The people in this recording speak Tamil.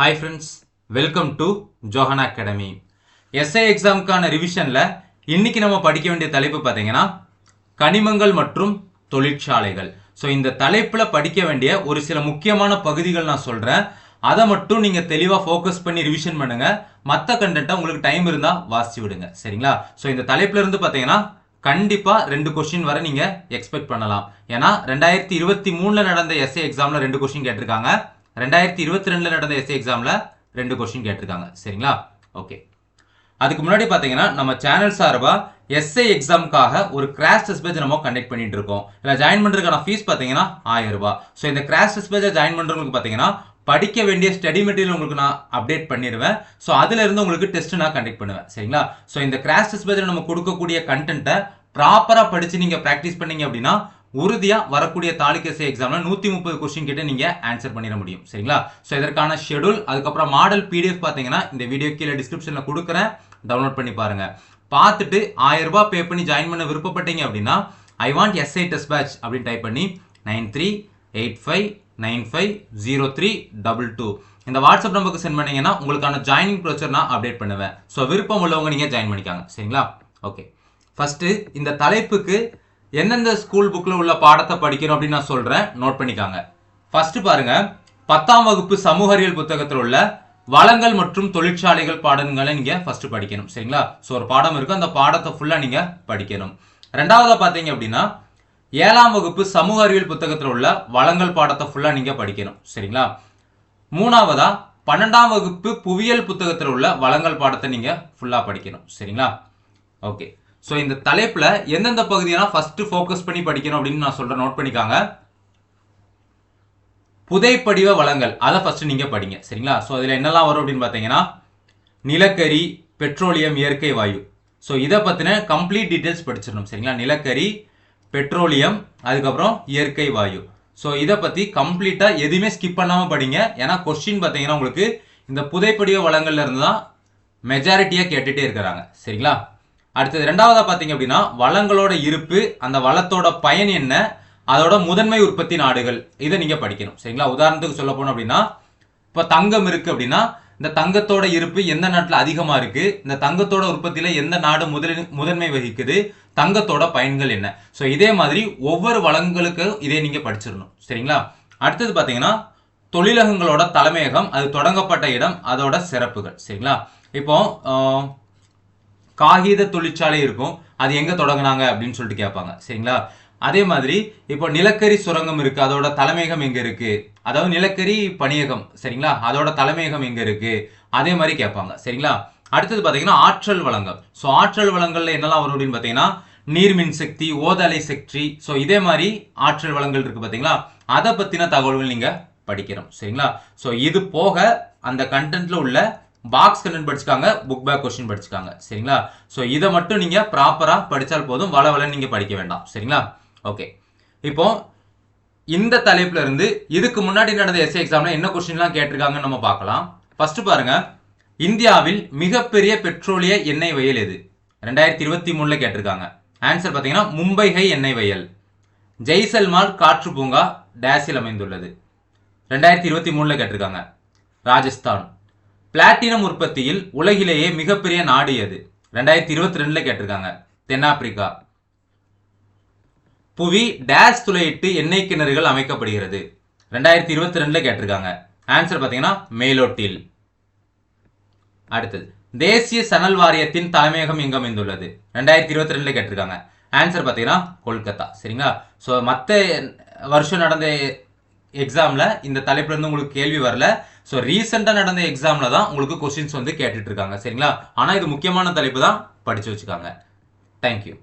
Hi friends welcome to Johan academy SI எக்ஸாமுக்கான ரிவிஷனில் இன்றைக்கி நம்ம படிக்க வேண்டிய தலைப்பு பார்த்தீங்கன்னா கனிமங்கள் மற்றும் தொழிற்சாலைகள். ஸோ இந்த தலைப்பில் படிக்க வேண்டிய ஒரு சில முக்கியமான பகுதிகள் நான் சொல்கிறேன் அதை மட்டும் நீங்கள் தெளிவாக ஃபோக்கஸ் பண்ணி ரிவிஷன் பண்ணுங்கள் மற்ற கண்டென்ட்டை உங்களுக்கு டைம் இருந்தால் வாசிச்சு விடுங்க. சரிங்களா? ஸோ இந்த தலைப்பில் இருந்து பார்த்தீங்கன்னா கண்டிப்பாக ரெண்டு கொஸ்டின் வரை நீங்கள் எக்ஸ்பெக்ட் பண்ணலாம். ஏன்னா ரெண்டாயிரத்தி இருபத்தி மூணில் நடந்த எஸ்ஏ எக்ஸாமில் ரெண்டு கொஸ்டின் கேட்டிருக்காங்க. ரெண்டாயிரத்தி இருபத்தி ரெண்டில் நடந்த எஸ்ஏ எக்ஸாமில் ரெண்டு கொஸ்டின் கேட்டிருக்காங்க. சரிங்களா? ஓகே அதுக்கு முன்னாடி பார்த்தீங்கன்னா நம்ம சேனல் சார்பாக எஸ்ஐ எக்ஸாமுக்காக ஒரு கிராஷ் டெஸ்ட் பேஜ் நம்ம கண்டக்ட் பண்ணிட்டு இருக்கோம். இல்லை ஜாயின் பண்ணுறதுக்கான ஃபீஸ் பார்த்தீங்கன்னா ஆயிரம் ரூபாய். ஸோ இந்த கிராஷ் டெஸ்ட் பேஜை ஜாயின் பண்ணுறவங்களுக்கு பார்த்தீங்கன்னா படிக்க வேண்டிய ஸ்டடி மெட்டீரியல் உங்களுக்கு நான் அப்டேட் பண்ணிடுவேன். ஸோ அதுல இருந்து உங்களுக்கு டெஸ்ட் நான் கண்டக்ட் பண்ணுவேன். சரிங்களா? ஸோ இந்த கிராஷ் டெஸ்ட் பேஜில் நம்ம கொடுக்கக்கூடிய கண்டென்ட்டை ப்ராப்பராக படிச்சு நீங்கள் ப்ராக்டிஸ் பண்ணீங்க அப்படின்னா உறுதியாக வரக்கூடிய தாலிகசை எக்ஸாமில் நூற்றி முப்பது கொஸ்டின் கிட்ட நீங்கள் ஆன்சர் பண்ணிட முடியும். சரிங்களா? ஸோ இதற்கான ஷெடியூல் அதுக்கப்புறம் மாடல் பிடிஎஃப் பார்த்தீங்கன்னா இந்த வீடியோ கீழே டிஸ்கிரிப்ஷனில் கொடுக்குறேன். டவுன்லோட் பண்ணி பாருங்கள் பார்த்துட்டு ஆயிரம் ரூபாய் பே பண்ணி ஜாயின் பண்ண விருப்பப்பட்டீங்க அப்படின்னா I want SI test batch அப்படின்னு டைப் பண்ணி nine three eight five nine five zero three double two இந்த வாட்ஸ்அப் நம்பருக்கு சென்ட் பண்ணீங்கன்னா உங்களுக்கான ஜாயினிங் ப்ரொசர் நான் அப்டேட் பண்ணுவேன். ஸோ விருப்பம் உள்ளவங்க நீங்கள் ஜாயின் பண்ணிக்காங்க. சரிங்களா? ஓகே ஃபஸ்ட்டு இந்த தலைப்புக்கு எந்தெந்த ஸ்கூல் புக்கில் உள்ள பாடத்தை படிக்கணும் அப்படின்னு நான் சொல்கிறேன் நோட் பண்ணிக்காங்க. ஃபர்ஸ்ட் பாருங்க. பத்தாம் வகுப்பு சமூக அறிவியல் புத்தகத்தில் உள்ள வளங்கள் மற்றும் தொழிற்சாலைகள் பாடங்களை நீங்கள் ஃபர்ஸ்ட் படிக்கணும். சரிங்களா? ஸோ ஒரு பாடம் இருக்கும். அந்த பாடத்தை ஃபுல்லாக நீங்கள் படிக்கணும். ரெண்டாவதாக பார்த்தீங்க அப்படின்னா ஏழாம் வகுப்பு சமூக அறிவியல் புத்தகத்தில் உள்ள வளங்கள் பாடத்தை ஃபுல்லாக நீங்கள் படிக்கணும். சரிங்களா? மூணாவதா பன்னெண்டாம் வகுப்பு புவியியல் புத்தகத்தில் உள்ள வளங்கள் பாடத்தை நீங்கள் ஃபுல்லாக படிக்கணும். சரிங்களா? ஓகே ஸோ இந்த தலைப்பில் எந்தெந்த பகுதியெல்லாம் ஃபஸ்ட்டு ஃபோக்கஸ் பண்ணி படிக்கணும் அப்படின்னு நான் சொல்கிறேன் நோட் பண்ணிக்காங்க. புதைப்படிவ வளங்கள். அதை ஃபஸ்ட்டு நீங்கள் படிங்க. சரிங்களா? ஸோ அதில் என்னெல்லாம் வரும் அப்படின்னு பார்த்தீங்கன்னா நிலக்கரி பெட்ரோலியம் இயற்கை வாயு. ஸோ இதை பற்றின கம்ப்ளீட் டீட்டெயில்ஸ் படிச்சிடணும். சரிங்களா? நிலக்கரி பெட்ரோலியம் அதுக்கப்புறம் இயற்கை வாயு. ஸோ இதை பற்றி கம்ப்ளீட்டாக எதுவுமே ஸ்கிப் பண்ணாமல் படிங்க. ஏன்னா கொஸ்டின் பார்த்தீங்கன்னா உங்களுக்கு இந்த புதைப்படிவ வளங்கள்ல இருந்து தான் மெஜாரிட்டியாக கேட்டுகிட்டே இருக்கிறாங்க. சரிங்களா? அடுத்தது ரெண்டாவதாக பார்த்தீங்க அப்படின்னா வளங்களோட இருப்பு அந்த வளத்தோட பயன் என்ன அதோட முதன்மை உற்பத்தி நாடுகள். இதை நீங்கள் படிக்கணும். சரிங்களா? உதாரணத்துக்கு சொல்ல போனோம் அப்படின்னா இப்போ தங்கம் இருக்குது அப்படின்னா இந்த தங்கத்தோட இருப்பு எந்த நாட்டில் அதிகமாக இருக்குது இந்த தங்கத்தோட உற்பத்தியில் எந்த நாடு முதலில் முதன்மை வகிக்குது தங்கத்தோட பயன்கள் என்ன. ஸோ இதே மாதிரி ஒவ்வொரு வளங்களுக்கும் இதே நீங்கள் படிச்சிடணும். சரிங்களா? அடுத்தது பார்த்தீங்கன்னா தொழிலகங்களோட தலைமையகம் அது தொடங்கப்பட்ட இடம் அதோட சிறப்புகள். சரிங்களா? இப்போ காகித தொழிற்சாலை இருக்கும். அது எங்க தொடங்குனாங்க அப்படின்னு சொல்லிட்டு கேட்பாங்க. சரிங்களா? அதே மாதிரி இப்போ நிலக்கரி சுரங்கம் இருக்கு. அதோட தலைமையகம் எங்க இருக்கு? அதாவது நிலக்கரி பணியகம். சரிங்களா? அதோட தலைமையகம் எங்க இருக்கு? அதே மாதிரி கேட்பாங்க. சரிங்களா? அடுத்தது பாத்தீங்கன்னா ஆற்றல் வளங்கள் ஸோ ஆற்றல் வளங்கள்ல என்னெல்லாம் வரும் அப்படின்னு பாத்தீங்கன்னா நீர்மின் சக்தி ஓதலை சக்தி. ஸோ இதே மாதிரி ஆற்றல் வளங்கள் இருக்கு பாத்தீங்களா அதை பத்தின தகவல்கள் நீங்க படிக்கிறோம் சரிங்களா? ஸோ இது போக அந்த கண்டென்ட்ல உள்ள பாக்ஸ் கண்டென்ட் படிச்சுக்காங்க புக் பேக் கொஸ்டின் படிச்சுக்காங்க. சரிங்களா? ஸோ இதை மட்டும் நீங்க ப்ராப்பரா படிச்சால் போதும் வள வள நீங்க படிக்க வேண்டாம். சரிங்களா? ஓகே இப்போ இந்த தலைப்புல இருந்து இதுக்கு முன்னாடி நடந்த எஸ்ஏ எக்ஸாம்ல என்ன கொஸ்டின்லாம் கேட்டிருக்காங்கன்னு நம்ம பார்க்கலாம். ஃபர்ஸ்ட் பாருங்க. இந்தியாவில் மிகப்பெரிய பெட்ரோலிய எண்ணெய் வயல் எது? ரெண்டாயிரத்தி இருபத்தி மூணுல கேட்டிருக்காங்க. ஆன்சர் பார்த்தீங்கன்னா மும்பை ஹை எண்ணெய் வயல் ஜெய்சல்மார் காற்று பூங்கா டேஸில் அமைந்துள்ளது. ரெண்டாயிரத்தி இருபத்தி மூணுல கேட்டிருக்காங்க. ராஜஸ்தான். பிளாட்டினம் உற்பத்தியில் உலகிலேயே மிகப்பெரிய நாடு எது? ரெண்டாயிரத்தி இருபத்தி ரெண்டுல கேட்டிருக்காங்க. தென்னாப்பிரிக்கா. புவி டேஷ் துளையிட்டு எண்ணெய் கிணறுகள் அமைக்கப்படுகிறது. ரெண்டாயிரத்தி இருபத்தி ரெண்டுல கேட்டிருக்காங்க. ஆன்சர் பார்த்தீங்கன்னா மேலோட்டில். அடுத்தது தேசிய சணல் வாரியத்தின் தலைமையகம் எங்க அமைந்துள்ளது? ரெண்டாயிரத்தி இருபத்தி ரெண்டுல கேட்டிருக்காங்க. ஆன்சர் பார்த்தீங்கன்னா கொல்கத்தா. சரிங்களா? ஸோ மற்ற வருஷம் நடந்த எக்ஸாமில் இந்த தலைப்புலேருந்து உங்களுக்கு கேள்வி வரல. ஸோ ரீசெண்டாக நடந்த எக்ஸாமில் தான் உங்களுக்கு கொஸ்டின்ஸ் வந்து கேட்டுட்ருக்காங்க சரிங்களா? ஆனால் இது முக்கியமான தலைப்பு தான் படித்து வச்சுக்காங்க. தேங்க்யூ